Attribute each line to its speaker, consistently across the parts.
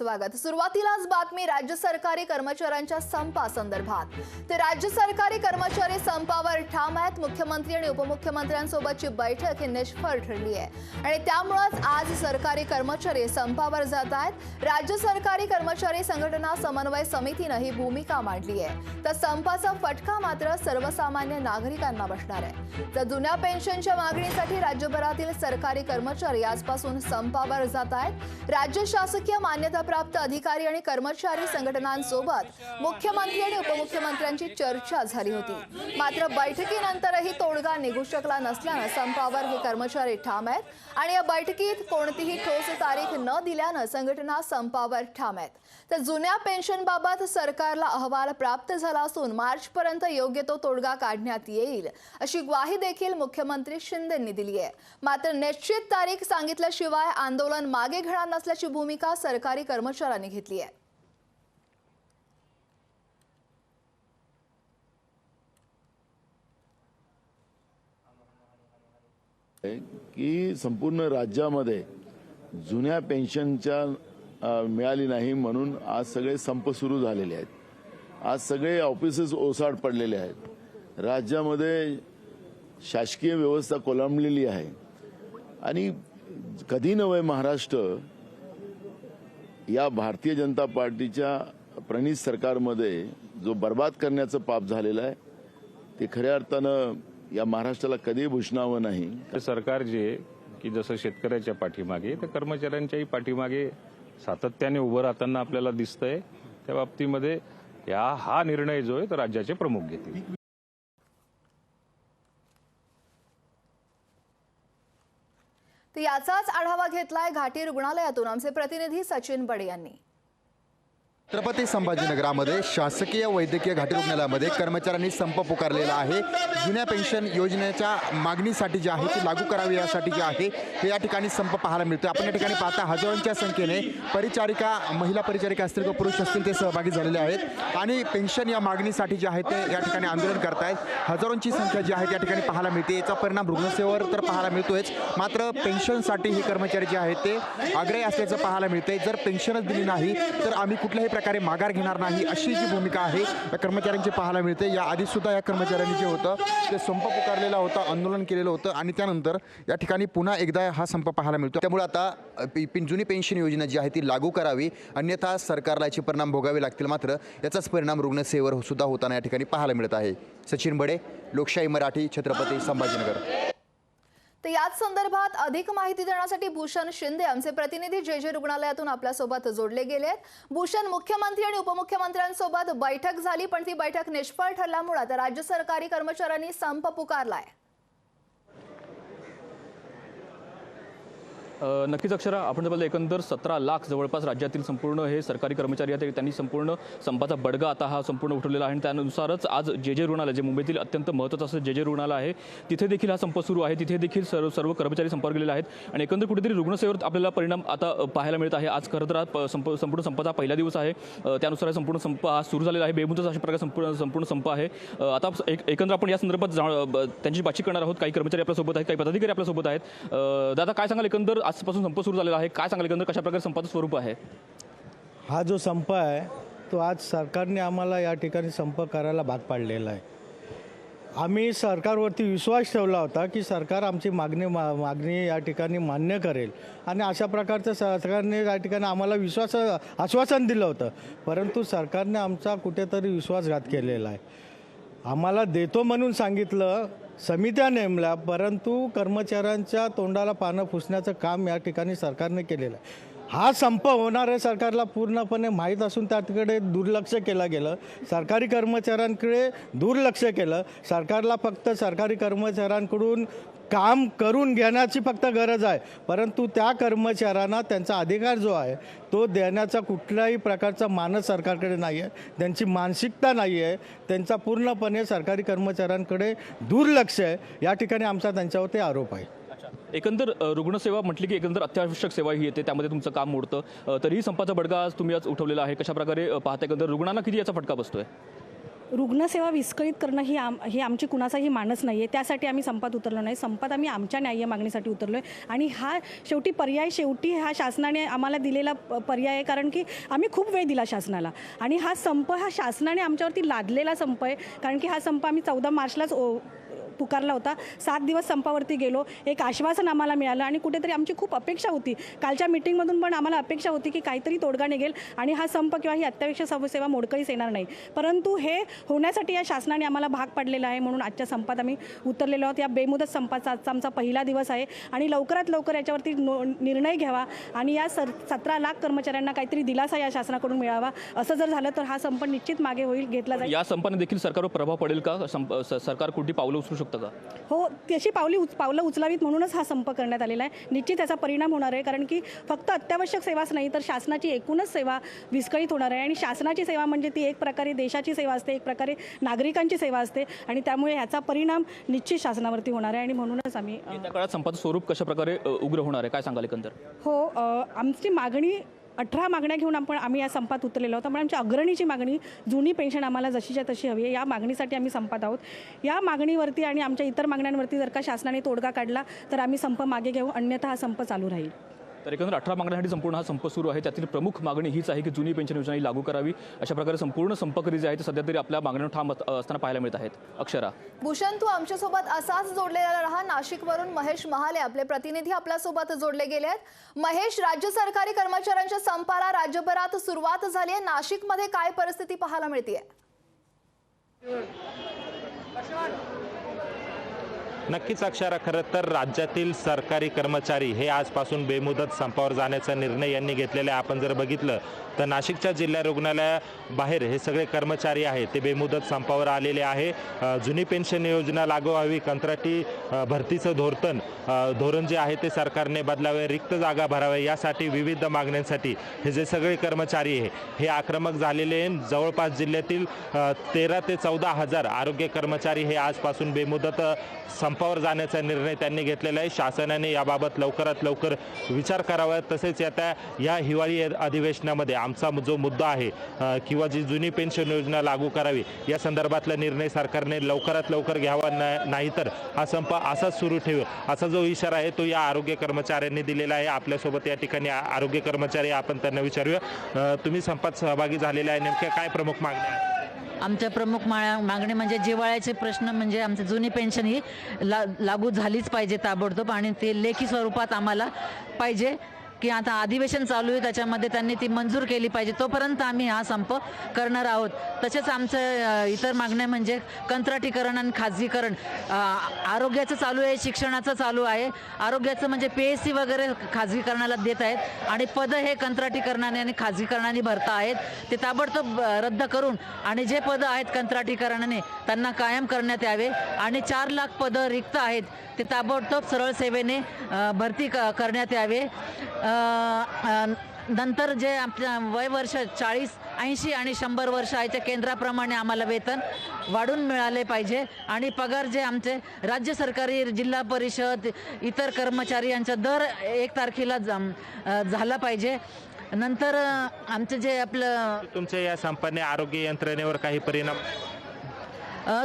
Speaker 1: स्वागत. सुरुवातीलाच बातमी राज्य सरकारी कर्मचाऱ्यांच्या संपासंदर्भात. ते राज्य सरकारी कर्मचारी संपावर ठाम आहेत. मुख्यमंत्री आणि उपमुख्यमंत्र्यांसोबतची बैठक ही निष्फळ ठरली आहे. आणि त्यामुळेच आज सरकारी कर्मचारी संपावर जात आहेत. राज्य सरकारी कर्मचारी संघटना समन्वय समितीनं ही भूमिका मांडली आहे. तर संपाचा फटका मात्र सर्वसामान्य नागरिकांना बसणार आहे. तर जुन्या पेन्शनच्या मागणीसाठी राज्यभरातील सरकारी कर्मचारी आजपासून संपावर जात आहेत. राज्य शासकीय मान्यता मान्यताप्राप्त अधिकारी आणि कर्मचारी संघटनांसोबत मुख्यमंत्री आणि उपमुख्यमंत्र्यांची चर्चा झाली होती. मात्र बैठकीनंतरही तोडगा निघू शकला नसल्यानं संपावर हे कर्मचारी ठाम आहेत आणि या बैठकीत कोणतीही ठोस तारीख न दिल्यानं संघटना संपावर ठाम आहेत. तर जुन्या पेन्शनबाबत सरकारला अहवाल प्राप्त झाला असून मार्चपर्यंत योग्य तो तोडगा काढण्यात येईल अशी ग्वाही देखील मुख्यमंत्री शिंदेंनी दिली आहे. मात्र निश्चित तारीख सांगितल्याशिवाय आंदोलन मागे घेणार नसल्याची भूमिका सरकारी कर्मचाऱ्यांनी घेतली आहे.
Speaker 2: की संपूर्ण राज्यामध्ये जुन्या पेन्शनच्या मिळाली नाही म्हणून आज सगळे संप सुरू झालेले आहेत. आज सगळे ऑफिसेस ओसाड पडलेले आहेत. राज्यामध्ये शासकीय व्यवस्था कोलंबलेली आहे. आणि कधी नव्हे महाराष्ट्र या भारतीय जनता पार्टीच्या प्रणित सरकारमध्ये जो बर्बाद करण्याचं पाप झालेलं आहे ते खऱ्या अर्थानं या महाराष्ट्राला कधी भूषणावं नाही.
Speaker 3: सरकार जे आहे, की जसं शेतकऱ्याच्या पाठीमागे तर कर्मचाऱ्यांच्याही पाठीमागे सातत्याने उभं राहताना आपल्याला दिसतंय त्या बाबतीमध्ये या हा निर्णय जो आहे तो राज्याचे प्रमुख घेतील.
Speaker 1: तर आढावा घेतलाय घाटी रुग्णालयातून. आमचे प्रतिनिधी सचिन बडे यांनी.
Speaker 4: छत्रपती संभाजीनगरामध्ये शासकीय वैद्यकीय घाटी रुग्णालयामध्ये कर्मचाऱ्यांनी संप पुकारलेला आहे. जुन्या पेन्शन योजनेच्या मागणीसाठी जी आहे ती लागू करावी यासाठी जे आहे ते या ठिकाणी संप पाहायला मिळतो आपण या ठिकाणी पाहता हजारोंच्या संख्येने परिचारिका महिला परिचारिका असतील किंवा पुरुष असतील ते सहभागी झालेले आहेत. आणि पेन्शन या मागणीसाठी जे आहे ते या ठिकाणी आंदोलन करतायत. हजारोंची संख्या जी आहे त्या ठिकाणी पाहायला मिळते. याचा परिणाम रुग्णसेवेवर तर पाहायला मिळतोयच. मात्र पेन्शनसाठी हे कर्मचारी जे आहेत ते आग्रही असल्याचं पाहायला मिळतंय. जर पेन्शनच दिली नाही तर आम्ही कुठल्याही प्रकारे माघार घेणार नाही अशी जी भूमिका आहे या कर्मचाऱ्यांची पाहायला मिळते. या आधीसुद्धा या कर्मचाऱ्यांनी जे होतं ते संप पुकारलेला होता आंदोलन केलेलं होतं आणि त्यानंतर या ठिकाणी पुन्हा एकदा हा संप पाहायला मिळतो. त्यामुळे आता पि- पिन- जुनी पेन्शन योजना जी आहे ती लागू करावी अन्यथा सरकारला याचे परिणाम भोगावे लागतील. मात्र याचाच परिणाम रुग्णसेवेवर सुद्धा होताना या ठिकाणी पाहायला मिळत आहे. सचिन बडे लोकशाही मराठी छत्रपती संभाजीनगर.
Speaker 1: तर याच संदर्भात अधिक माहिती देण्यासाठी भूषण शिंदे आमचे प्रतिनिधी जे जे रुग्णालयातून आपल्यासोबत जोडले गेले आहेत. भूषण मुख्यमंत्री आणि उपमुख्यमंत्र्यांसोबत बैठक झाली पण ती बैठक निष्फळ ठरल्यामुळे आता राज्य सरकारी कर्मचाऱ्यांनी संप पुकारलाय.
Speaker 5: नक्कीच अक्षरा आपण जर पाहिलं एकंदर सतरा लाख जवळपास राज्यातील संपूर्ण हे सरकारी कर्मचारी आहेत त्यांनी संपूर्ण संपाचा बडगा आता हा संपूर्ण उठवलेला आहे. आणि त्यानुसारच आज जे जे रुग्णालय जे मुंबईतील अत्यंत महत्त्वाचं असं जे जे रुग्णालय आहे तिथे देखील हा संप सुरू आहे. तिथे देखील सर्व सर्व कर्मचारी संपावर गेलेले आहेत. आणि एकंदर कुठेतरी रुग्णसेवेवर आपल्याला परिणाम आता पाहायला मिळत आहे. आज खरं तर हा प- संप संपूर्ण संपाचा पहिला दिवस आहे. त्यानुसार संपूर्ण संप हा सुरू झालेला आहे. बेमुदत अशा प्रकारे संपूर्ण संपूर्ण संप आहे. आता एक एकंदर आपण या संदर्भात जा- ब- त्यांची बातचीत करणार आहोत. काही कर्मचारी आपल्यासोबत आहेत काही पदाधिकारी आपल्यासोबत आहेत. दादा काय सांगाल? एकंदर आजपासून संप सुरू झालेला आहे. काय सांगाल एकंदर कशा प्रकारे संपाचं स्वरूप आहे?
Speaker 6: हा जो संप आहे तो आज सरकारने आम्हाला या ठिकाणी संप करायला भाग पाडलेला आहे. आम्ही सरकारवरती विश्वास ठेवला होता की सरकार आमची मागणी मा मागणी या ठिकाणी मान्य करेल. आणि अशा प्रकारचं सरकारने या ठिकाणी आम्हाला विश्वास आश्वासन दिलं होतं. परंतु सरकारने आमचा कुठेतरी विश्वासघात केलेला आहे. आम्हाला देतो म्हणून सांगितलं समित्या नेमल्या परंतु कर्मचाऱ्यांच्या तोंडाला पानं पुसण्याचं काम या ठिकाणी सरकारने केलेलं आहे. हा संप होणार आहे सरकारला पूर्णपणे माहीत असून त्याकडे दुर्लक्ष केलं गेलं. सरकारी कर्मचाऱ्यांकडे दुर्लक्ष केलं. सरकारला फक्त सरकारी कर्मचाऱ्यांकडून काम करून घेण्याची फक्त गरज आहे. परंतु त्या कर्मचाऱ्यांना त्यांचा अधिकार जो आहे तो देण्याचा कुठल्याही प्रकारचा मानस सरकारकडे नाही आहे. त्यांची मानसिकता नाही आहे. त्यांचा पूर्णपणे सरकारी कर्मचाऱ्यांकडे दुर्लक्ष आहे. या ठिकाणी आमचा त्यांच्यावरती आरोप आहे.
Speaker 5: एकंदर रुग्णसेवा म्हटली की एकंदर अत्यावश्यक सेवा ही येते त्यामध्ये तुमचं काम मोडतं. तरीही संपाचा बडगा आज तुम्ही आज उठवलेला आहे. कशाप्रकारे पाहता एकंदर रुग्णांना किती याचा फटका बसतोय?
Speaker 7: रुग्णसेवा विस्कळीत करणं ही आम ही आमची कुणाचाही मानस नाही आहे त्यासाठी आम्ही संपात उतरलो नाही. संपात आम्ही आमच्या न्याय्य मागणीसाठी उतरलो आहे आणि हा शेवटी पर्याय शेवटी हा शासनाने आम्हाला दिलेला प- पर्याय आहे. कारण की आम्ही खूप वेळ दिला शासनाला. आणि हा संप हा शासनाने आमच्यावरती लादलेला संप आहे. कारण की हा संप आम्ही चौदा मार्चलाच ओ पुकारला होता. सात दिवस संपावरती गेलो. एक आश्वासन आम्हाला मिळालं आणि कुठेतरी आमची खूप अपेक्षा होती. कालच्या मिटिंगमधून पण आम्हाला अपेक्षा होती की काहीतरी तोडगा निघेल आणि हा संप किंवा ही अत्यावश्यक सव- मोडकळीच येणार नाही. परंतु हे होण्यासाठी या शासनाने आम्हाला भाग पाडलेला आहे म्हणून आजच्या संपात आम्ही उतरलेलो आहोत. या बेमुदत संपाचा आजचा आमचा पहिला दिवस आहे आणि लवकरात लवकर याच्यावरती नो निर्णय घ्यावा आणि या सर सतरा लाख कर्मचाऱ्यांना काहीतरी दिलासा या शासनाकडून मिळावा. असं जर झालं तर हा संप निश्चित मागे होईल घेतला जाईल.
Speaker 5: या संपाने देखील सरकारवर प्रभाव पडेल का? सरकार कुठली पावलं उचलू शकतं? का?
Speaker 7: हो तशी पावली उच पावलं उचलावीत म्हणूनच हा संप करण्यात आलेला आहे. निश्चित त्याचा परिणाम होणार आहे कारण की फक्त अत्यावश्यक सेवाच नाही तर शासनाची एकूणच सेवा विस्कळीत होणार आहे. आणि शासनाची सेवा म्हणजे ती एक प्रकारे देशाची सेवा असते एक प्रकारे नागरिकांची सेवा असते. आणि त्यामुळे ह्याचा परिणाम निश्चित शासनावरती होणार आहे. आणि म्हणूनच आम्ही
Speaker 5: काळात संपाचं स्वरूप कशा प्रकारे उग्र होणार आहे? काय सांगाल एकंदर?
Speaker 7: हो आमची मागणी अठरा मागण्या घेऊन आपण आम्ही या संपात उतरलेलो आहोत. त्यामुळे आमची अग्रणीची मागणी जुनी पेन्शन आम्हाला जशीच्या तशी हवी आहे. या मागणीसाठी आम्ही संपात आहोत. या मागणीवरती आणि आमच्या इतर मागण्यांवरती जर का शासनाने तोडगा काढला तर आम्ही संप मागे घेऊ. अन्यथा हा संप चालू राहील.
Speaker 5: तर एकंदर अठरा मागण्यांसाठी संपूर्ण हा संप सुरू आहे. त्यातील प्रमुख मागणी हीच आहे की जुनी पेन्शन योजना ही लागू करावी. अशा प्रकारे संपूर्ण संपकरी जे आहे ते सध्या तरी आपल्या मागण्यांवर ठाम असताना पाहायला मिळत आहेत. अक्षरा.
Speaker 1: भूषण तू आमच्यासोबत असाच जोडलेला राहा. नाशिकवरून महेश महाले आपले प्रतिनिधी आपल्यासोबत जोडले गेले आहेत. महेश राज्य सरकारी कर्मचाऱ्यांच्या संपाला राज्यभरात सुरुवात झाली आहे. नाशिकमध्ये काय परिस्थिती पाहायला मिळते
Speaker 8: नक्कीच अक्षरा खरं तर राज्यातील सरकारी कर्मचारी हे आजपासून बेमुदत संपावर जाण्याचा निर्णय यांनी घेतलेला आहे. आपण जर बघितलं तर नाशिकच्या जिल्हा रुग्णालयाबाहेर हे सगळे कर्मचारी आहेत. ते बेमुदत संपावर आलेले आहे. जुनी पेन्शन योजना लागू व्हावी कंत्राटी भरतीचं धोरण धोरण जे आहे ते सरकारने बदलावे रिक्त जागा भराव्या यासाठी विविध मागण्यांसाठी हे जे सगळे कर्मचारी आहे हे आक्रमक झालेले आहे जवळपास जिल्ह्यातील तेरा ते चौदा हजार आरोग्य कर्मचारी हे आजपासून बेमुदत संप संपावर जाण्याचा निर्णय त्यांनी घेतलेला आहे. शासनाने याबाबत लवकरात लवकर विचार करावा. तसेच आता या हिवाळी अधिवेशनामध्ये आमचा जो मुद्दा आहे किंवा जी जुनी पेन्शन योजना लागू करावी या संदर्भातला निर्णय सरकारने लवकरात लवकर घ्यावा नाही नाहीतर हा संप असाच सुरू ठेवू असा जो इशारा आहे तो या आरोग्य कर्मचाऱ्यांनी दिलेला आहे. आपल्यासोबत या ठिकाणी आरोग्य कर्मचारी आपण त्यांना विचारूया. तुम्ही संपात सहभागी झालेले आहे. नेमक्या काय प्रमुख मागण्या आहेत?
Speaker 9: आमच्या प्रमुख मा मागणी म्हणजे जिव्हाळ्याचे प्रश्न म्हणजे आमचं जुनी पेन्शन ही ला लागू झालीच पाहिजे ताबडतोब आणि ते लेखी स्वरूपात आम्हाला पाहिजे. की आता अधिवेशन चालू आहे त्याच्यामध्ये त्यांनी ती मंजूर केली पाहिजे. तोपर्यंत आम्ही हा संप करणार आहोत. तसेच आमचं इतर मागण्या म्हणजे कंत्राटीकरण आणि खाजगीकरण आरोग्याचं चालू आहे शिक्षणाचं चालू आहे. आरोग्याचं म्हणजे पी एस सी वगैरे खाजगीकरणाला देत आहेत. आणि पदं हे कंत्राटीकरणाने आणि खाजगीकरणाने भरता आहेत. ते ताबडतोब रद्द करून आणि जे पदं आहेत कंत्राटीकरणाने त्यांना कायम करण्यात यावे. आणि चार लाख पदं रिक्त आहेत. ते ताबडतोब सरळ सेवेने भरती क करण्यात यावे. नंतर जे आपल्या वय वर्ष चाळीस ऐंशी आणि शंभर वर्ष आहे त्या केंद्राप्रमाणे आम्हाला वेतन वाढून मिळाले पाहिजे. आणि पगार जे आमचे राज्य सरकारी जिल्हा परिषद इतर कर्मचारी यांचा दर एक तारखेला झाला पाहिजे. नंतर आमचं जे आपलं
Speaker 8: तुमच्या या संपाने आरोग्य यंत्रणेवर काही परिणाम?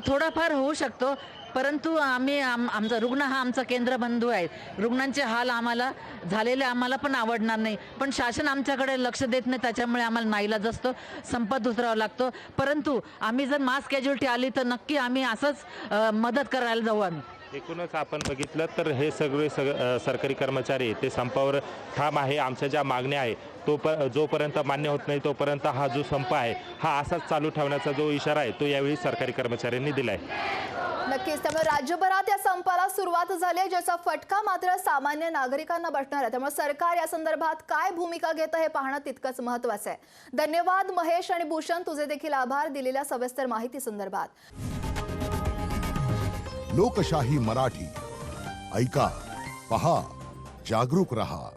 Speaker 9: थोडाफार होऊ शकतो. परंतु आम्ही आम आमचा रुग्ण हा आमचा केंद्रबंधू आहे. रुग्णांचे हाल आम्हाला झालेले आम्हाला पण आवडणार नाही. पण शासन आमच्याकडे लक्ष देत नाही त्याच्यामुळे आम्हाला नाईलाज असतो संपत उतरावा लागतो. परंतु आम्ही जर मास कॅज्युलिटी आली तर नक्की आम्ही असंच मदत करायला जाऊ आम्ही.
Speaker 8: एकूणच आपण बघितलं तर हे सगळे सग सरकारी कर्मचारी ते संपावर ठाम आहे आमच्या ज्या मागण्या आहे तो प जोपर्यंत मान्य होत नाही तोपर्यंत हा जो संप आहे हा असाच चालू ठेवण्याचा जो इशारा आहे तो यावेळी सरकारी कर्मचाऱ्यांनी दिला आहे
Speaker 1: नक्कीच. त्यामुळे राज्यभरात या संपाला सुरुवात झाली आहे ज्याचा फटका मात्र सामान्य नागरिकांना बसणार आहे. त्यामुळे सरकार या संदर्भात काय भूमिका घेतं हे पाहणं तितकंच महत्वाचं आहे. धन्यवाद महेश आणि भूषण तुझे देखील आभार दिलेल्या सविस्तर माहिती संदर्भात.
Speaker 10: लोकशाही मराठी. ऐका पहा जागरूक रहा.